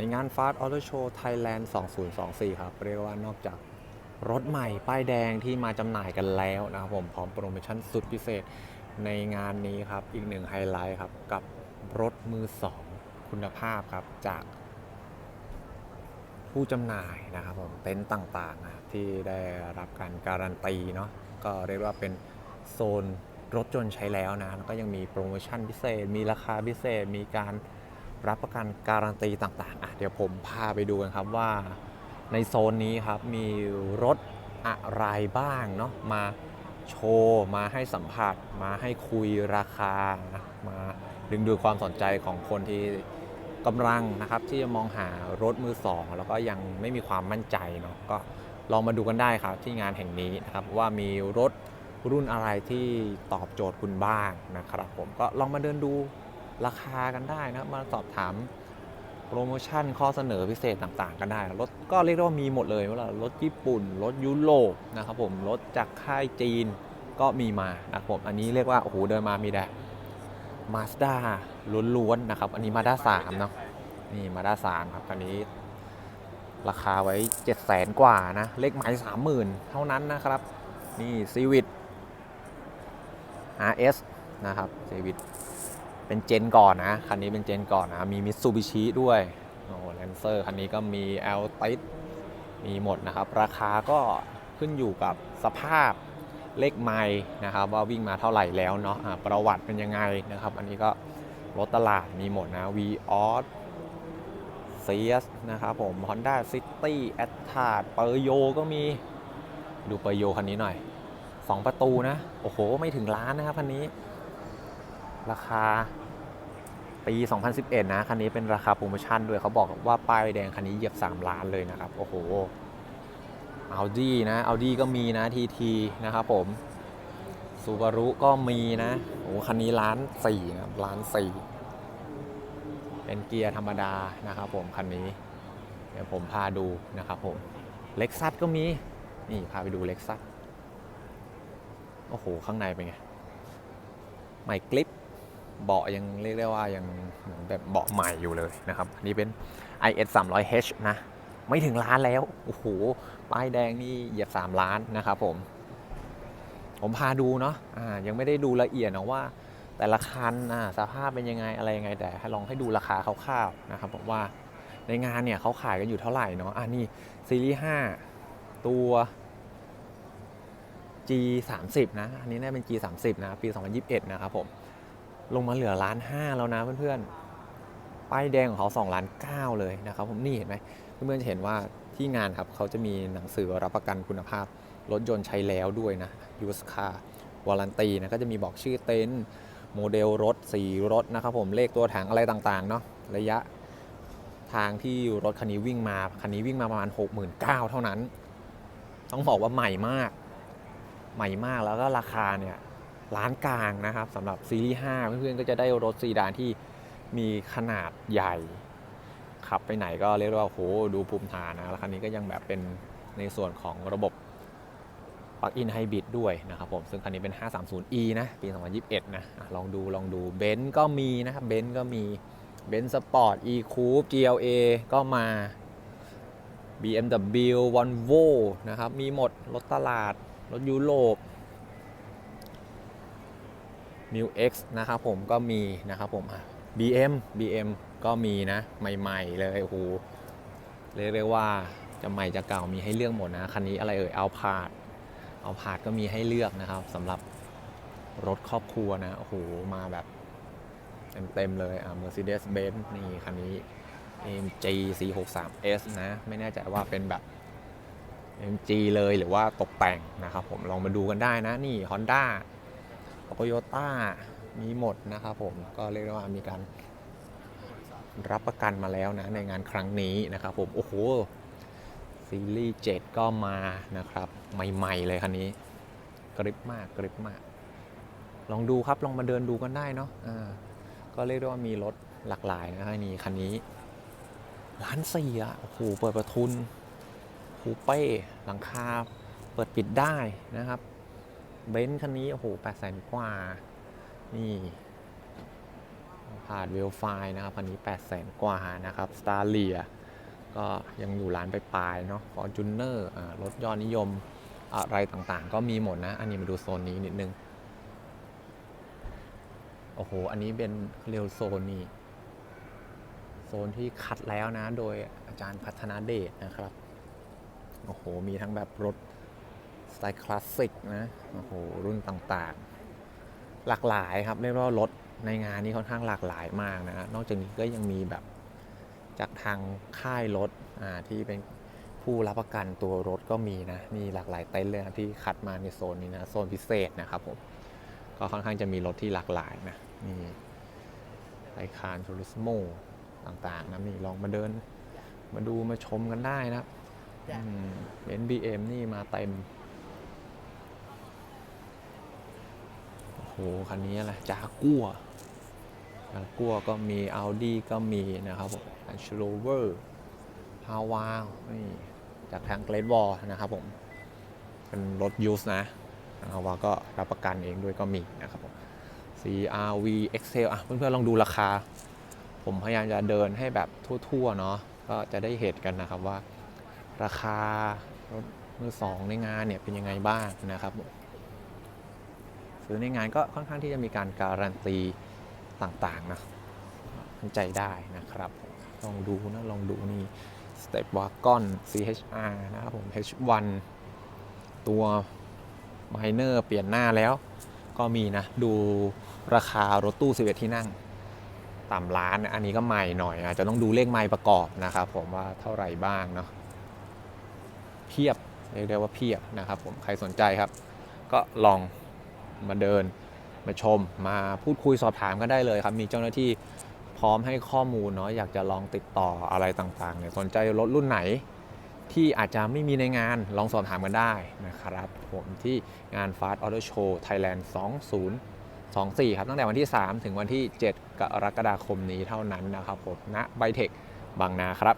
ในงาน Fast Auto Show Thailand 2024 ครับ เรียกว่านอกจากรถใหม่ ป้ายแดงที่มาจำหน่ายกันแล้วนะครับผมพร้อมโปรโมชั่นสุดพิเศษในงานนี้ครับ อีกหนึ่งไฮไลท์ครับ กับรถมือสองคุณภาพครับ จากผู้จำหน่ายนะครับผมเต็นต์ต่างๆนะที่ได้รับการการันตีเนาะก็เรียกว่าเป็นโซนรถยนใช้แล้วนะแล้วก็ยังมีโปรโมชั่นพิเศษ มีราคาพิเศษมีการ รับประกันการันตีต่างๆอะเดี๋ยวผมพาไปดูกันครับว่าในโซนนี้ครับมีรถอะไรบ้างเนาะมาโชว์มาให้สัมผัส มาให้คุยราคา มาดึงดูดความสนใจของคนที่กำลังนะครับที่จะมองหารถมือสองแล้วก็ยังไม่มีความมั่นใจเนาะก็ลองมาดูกันได้ครับที่งานแห่งนี้นะครับว่ามีรถรุ่นอะไรที่ตอบโจทย์คุณบ้างนะครับผมก็ลองมาเดินดู ราคากันได้นะครับมาสอบถามโปรโมชั่นข้อเสนอพิเศษต่างๆ กันได้รถก็เรียกได้ว่ามีหมดเลยว่ารถญี่ปุ่น รถยุโรปนะครับผมรถจากค่ายจีนก็มีมานะครับผมอันนี้เรียกว่าโอ้โหเดินมามีแต่มาสด้าล้วนๆนะครับ อันนี้มาด้าสามเนาะนี่มาด้าสามครับคันนี้ ราคาไว้7 0 0แสนกว่านะ เลขหมาย30,000เท่านั้นนะครับ นี่ซีวิต RS นะครับซีวิต เป็นเจนก่อนนะ คันนี้เป็นเจนก่อนนะ มีมิตซูบิชิด้วยโอ้แลนเซอร์คันนี้ก็มี L ติดมีหมดนะครับ ราคาก็ขึ้นอยู่กับสภาพเลขไมล์นะครับ ว่าวิ่งมาเท่าไหร่แล้วเนาะะประวัติเป็นยังไงนะครับ อันนี้ก็รถตลาดมีหมดนะ v ีออสเซียสนะครับผม Honda City a t t a r เปอร์โยก็มีดูเปอร์โยคันนี้หน่อย 2 ประตูนะ โอ้โห ไม่ถึงล้านนะครับคันนี้ ราคา ปี 2011 นะ คันนี้เป็นราคาโปรโมชั่นด้วยเขาบอกว่าป้ายแดงคันนี้เหยียบ 3 ล้านเลยนะครับ โอ้โห Audi นะ Audi ก็มีนะ TT นะครับผม Subaru ก็มีนะโอ้คันนี้ล้านสี่นะล้านสี่เป็นเกียร์ธรรมดานะครับผมคันนี้ เดี๋ยวผมพาดูนะครับผมเล็กซัสก็มี นี่พาไปดูเล็กซัสโอ้โห ข้างในเป็นไงใหม่กลิป เบาะยังเรียกได้ว่ายังแบบเบาะใหม่อยู่เลยนะครับ อันนี้เป็น IS 300H นะ ไม่ถึงล้านแล้ว โอ้โห ป้ายแดงนี่เหยียบ 3 ล้านนะครับผม ผมพาดูเนาะะยังไม่ได้ดูละเอียดนะว่าแต่ละคันสภาพเป็นยังไงอะไรยังไงแต่ให้ลองให้ดูราคาคร่าวๆนะครับผมว่าในงานเนี่ยเขาขายกันอยู่เท่าไหร่เนาะอ่านี่ซีรีส์ 5 ตัว G 3 0นะ อันนี้น่าเป็น G 3 0นะ ปี 2021 นะครับผม ลงมาเหลือล้านห้าแล้วนะเพื่อนๆ ป้ายแดงของเขา2ล้าน9เลยนะครับ ผมนี่เห็นไหมเพื่อนๆจะเห็นว่าที่งานครับเขาจะมีหนังสือรับประกันคุณภาพ รถยนต์ใช้แล้วด้วยนะ used car warranty นะก็จะมีบอกชื่อเต็นท์โมเดลรถสีรถนะครับผมเลขตัวถังอะไรต่างๆเนาะระยะทางที่รถคันนี้วิ่งมา คันนี้วิ่งมาประมาณ 69,000 เท่านั้น ต้องบอกว่าใหม่มาก ใหม่มากแล้วก็ราคาเนี่ย ร้านกลางนะครับสำหรับซีรีส์5เพื่อนๆก็จะได้รถซีดานที่มีขนาดใหญ่ ขับไปไหนก็เรียกว่าโหดูภูมิฐานนะแล้วคันนี้ก็ยังแบบเป็นในส่วนของระบบปลั๊กอินไฮบริดด้วยนะครับผม ซึ่งคันนี้เป็น 530e นะ ปี 2021 นะลองดูลองดูเบนซ์ก็มีนะครับเบนซ์ก็มีเบนซ์สปอร์ต e coupe GLA ก็มา BMW Volvo นะครับ มีหมด รถตลาด รถยุโรป m i u X นะครับผมก็มีนะครับผมอะ BM BM ก็มีนะ ใหม่ ๆ เลยโอ้โหเรียกได้ว่าจะใหม่จะเก่ามีให้เลือกหมดนะ คันนี้อะไรเอ่ยเอาพาดเอาพาดก็มีให้เลือกนะครับสำหรับรถครอบครัวนะโอ้โหมาแบบเต็มๆเลยอะ Mercedes Benz นี่คันนี้ AMG C63S นะ ไม่แน่ใจว่าเป็นแบบ MG เลยหรือว่าตกแต่งนะครับผมลองมาดูกันได้นะ นี่ Honda โตโยต้ามีหมดนะครับผมก็เรียกได้ว่ามีการรับประกันมาแล้วนะในงานครั้งนี้นะครับผม โอ้โห ซีรีส์ 7 ก็มานะครับ ใหม่ๆเลยคันนี้ กริบมากกริบมาก ลองดูครับลองมาเดินดูกันได้เนาะอ่าก็เรียกได้ว่ามีรถหลากหลายนะครับนี่คันนี้ล้านสี่อะโอ้โหเปิดประทุนคูเป้หลังคาเปิดปิดได้นะครับ เบนซ์คันนี้ โอ้โหแปดแสนกว่า นี่พาดเวลไฟนะครับ คันนี้8 0 0แสนกว่านะครับสตาร์เลียก็ยังอยู่ร้านไปปลายเนาะฟอร์จูเนอร์รถยอดนิยมอะไรต่างๆ ก็มีหมดนะ อันนี้มาดูโซนนี้นิดนึง โอ้โห อันนี้เป็นเรียวโซนนี่ โซนที่คัดแล้วนะ โดยอาจารย์พัฒนาเดชนะครับ โอ้โห มีทั้งแบบรถ ไตล์คลาสสิกนะ โอ้โห รุ่นต่างๆ หลากหลายครับ เรียกว่ารถในงานนี้ค่อนข้างหลากหลายมากนะ นอกจากนี้ก็ยังมีแบบจากทางค่ายรถอ่าที่เป็นผู้รับประกันตัวรถก็มีนะ มีหลากหลายเต็นท์เลยนะที่คัดมาในโซนนี้นะ โซนพิเศษนะครับผม ก็ค่อนข้างจะมีรถที่หลากหลายนะนี่ไอคารทูริสโมต่างๆนะนี่ลองมาเดินมาดูมาชมกันได้นะครับจ้ะเบนบีเอ็มนี่มาเต็ม โอ้โห คันนี้อะไรจากัวจากัวก็มี Audi ก็มีนะครับผมอันชโลเวอร์ฮาวาวนี่จากทางเกรดวอลนะครับผม เป็นรถยูสนะฮาวาก็รับประกันเองด้วยก็มีนะครับผม CRV Excel อะ เพื่อนๆ ลองดูราคา ผมพยายามจะเดินให้แบบทั่วๆ เนาะก็จะได้เห็นกันนะครับว่า ราคา รถมือสองในงานเนี่ยเป็นยังไงบ้างนะครับผม ซื้อในงานก็ค่อนข้างที่จะมีการการันตีต่างๆนะมั่นใจได้นะครับ ลองดูนะ ลองดูนี่ Step Wagon CHR นะครับผม H1 ตัว Minor เปลี่ยนหน้าแล้ว ก็มีนะ ดูราคารถตู้ 11 ที่นั่งต่ำล้าน อันนี้ก็ใหม่หน่อย อาจจะต้องดูเลขไม้ประกอบนะครับผมว่าเท่าไหร่บ้างเนาะเพียบ เรียกได้ว่าเพียบนะครับผมใครสนใจครับ ก็ลอง มาเดิน มาชม มาพูดคุยสอบถามกันได้เลยครับ มีเจ้าหน้าที่พร้อมให้ข้อมูลเนาะอยากจะลองติดต่ออะไรต่างๆเนี่ยสนใจรถรุ่นไหนที่อาจจะไม่มีในงานลองสอบถามกันได้นะครับ ผมที่งาน Fast Auto Show Thailand 20 24 ครับ ตั้งแต่วันที่ 3 ถึงวันที่ 7 กรกฎาคมนี้เท่านั้นนะครับผมณไบเทคบางนาครับ